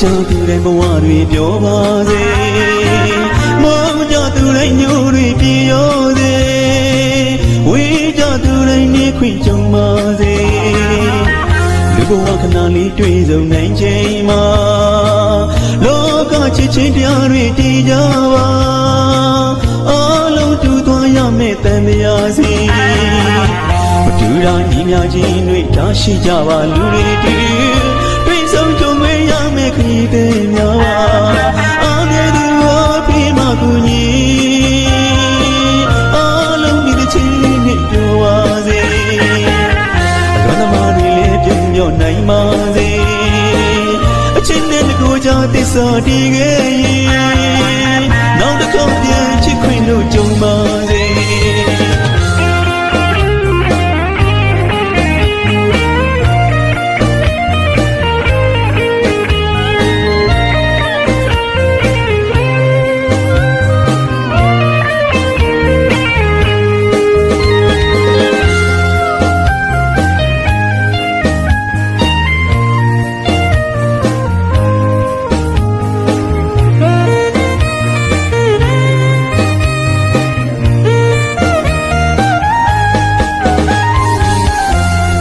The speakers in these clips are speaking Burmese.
ချောသူတိုင်းဘဝတွေပြောပါစေမောင်ကြသူတိုင်းညိုတွေပြေရောစေဝေးကြသူတိုင်းနေခွင့်ကြုံပါစေလူဘဝခဏလေးတွေ့ဆုံနိုင်ချိန်မှာလောကချစ်ချင်းတရားတွေတည်ကြပါအလုံးတူသွားရမယ့်တန်တရားစီမတူတာညီများချင်းတွေတားရှိကြပါလူတွေတူတွေ့ဆုံကြုံမေးရ မယ့်ခရီးသည်များပါအားရသူရောပြေမကူညီအားလုံးဒီတစ်ချင်းလေးနဲ့ပြောပါစေအရသမားတွေလည်းပြုံးပြောနိုင်ပါစေအချင်းနဲ့တကူကြသစ္စာတည်ခဲ့ရင်နောက်တစ်ခေါက်ပြန်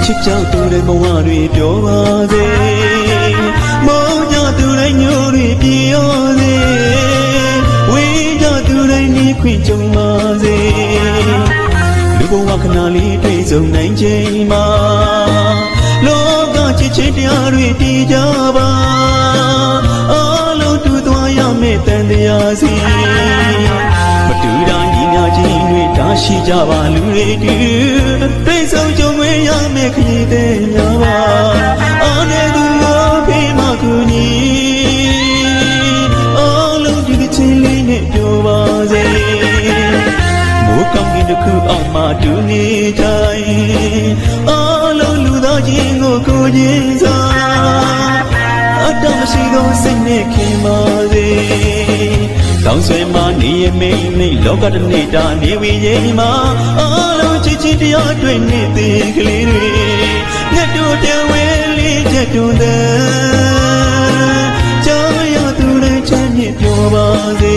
ချစ်ကြောက်သူတွေဘဝတွေပြောပါစေမောင်ကြသူတိုင်းညိုတွေပြေရောစေဝေးကြသူတိုင်းနေခွင့်ကြုံပါစေလူဘဝခဏလေးတွေ့ဆုံနိုင်ချိန်မှာလောကချစ်ချင်းတရားတွေတည်ကြပါအလုံးတူသွားရမယ့်တန်တရားစီမတူတာညီများချင်းတွေတားရှိကြပါလူတွေတူတွေ့ဆုံကြုံတွေ့ရမယ့် ခရီးသည်များပါအားနဲ့သူရောဖေးမကူညီအလုံးဒီတစ်ချင်းလေးနဲ့ပြောပါစေမိုးကောင်းကင်တစ်ခုအောက်မှာတူနေကြရင်အလုံးလူသားချင်းကိုကိုချင်းစားအတ္တမရှိသောစိတ်နဲ့ခင်ပါစေ တောင်းဆွဲမှနေရမိမ့်မိတ်လောကတစ်နေ့တာနေဝိရင်မှာအလုံးချစ်ချင်းတရားတွေ့နေသေးကလေးတွေမြတ်တို့တဝဲလေးချက်တို့တဲ့ကြာရသူတွေချမ်းမြေ့ပြောပါစေ